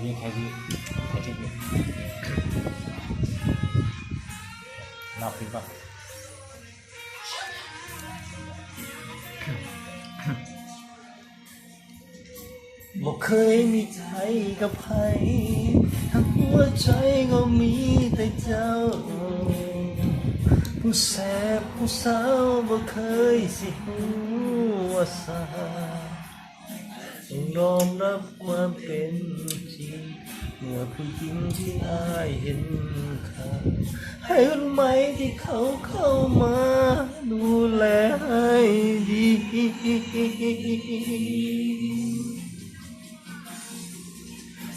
พี่ใครพี่ใครที่พี่นับพี่ป่ะบอกเคยมีใจกับใครทั้งหัวใจก็มีแต่เจ้า ผู้แสบผู้สาวบ่เคยสิหัวาสา ต้องยอมรับความเป็นจริงเมื่อผู้หญิงที่อายเห็นค่าให้รู้ไหมที่เขาเข้ามา ดูแลให้ดี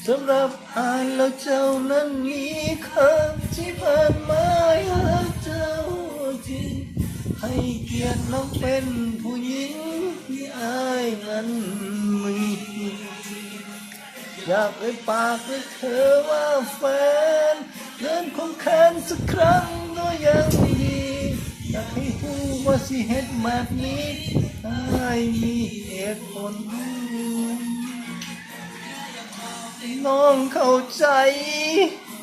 สำหรับอานแล้วเจ้านั้นมีค่าที่ผ่านมาหาเจ้าจริงให้เกียรติน้องเป็นผู้หญิงที่อายนั้น อยากเอ่ยปากให้เธอว่าแฟนเดินคงแค้นสักครั้งก็ยังดีอยากให้รู้ว่าสิเหตุแบบนี้ได้มีเหตุผลน้องเข้าใจ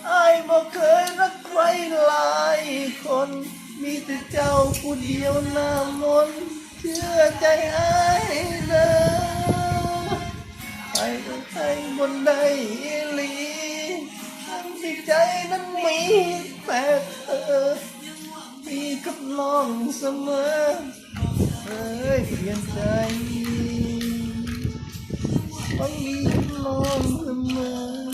ไอ้ายบ่เคยรักใครหลายคน มีแต่เจ้าผู้เดียวหน้ามนเชื่อใจไอ้ บนได้อีหลีทั้งที่ใจนั้นมีแต่เธอมีกับน้องเสมอเอ้ยเปลี่ยนใจต้องมีกับลองเสมอ